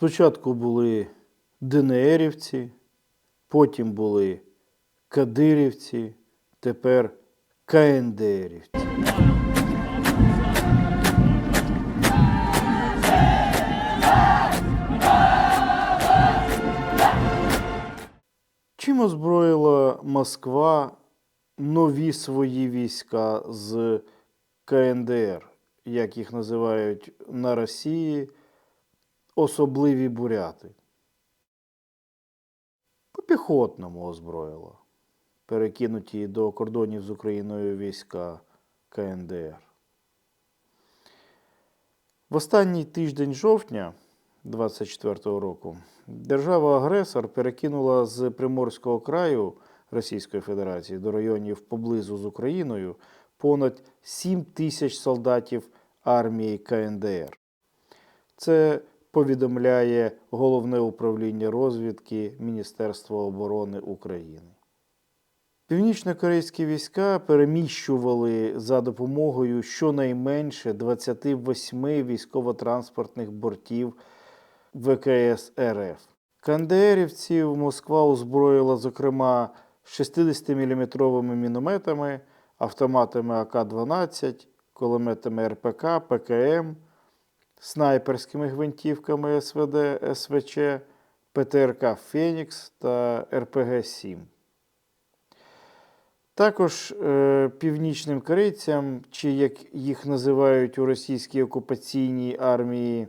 Спочатку були ДНРівці, потім були Кадирівці, тепер КНДРівці. Чим озброїла Москва нові свої війська з КНДР, як їх називають на Росії, особливі буряти? По піхотному озброїла, перекинуті до кордонів з Україною війська КНДР. В останній тиждень жовтня 24-го року держава-агресор перекинула з Приморського краю Російської Федерації до районів поблизу з Україною понад 7 тисяч солдатів армії КНДР. Це повідомляє Головне управління розвідки Міністерства оборони України. Північно-корейські війська переміщували за допомогою щонайменше 28 військово-транспортних бортів ВКС РФ. Кандерівців Москва озброїла, зокрема, 60-мм мінометами, автоматами АК-12, кулеметами РПК, ПКМ, снайперськими гвинтівками СВД, СВЧ, ПТРК Фенікс та РПГ-7. Також е, північним корейцям, чи як їх називають у російській окупаційній армії,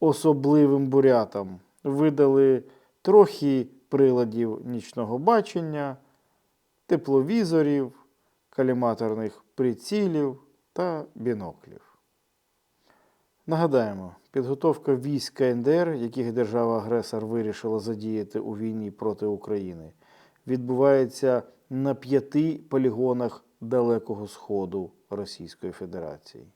особливим бурятам, видали трохи приладів нічного бачення, тепловізорів, каліматорних прицілів та біноклів. Нагадаємо, підготовка військ КНДР, яких держава-агресор вирішила задіяти у війні проти України, відбувається на п'яти полігонах Далекого Сходу Російської Федерації.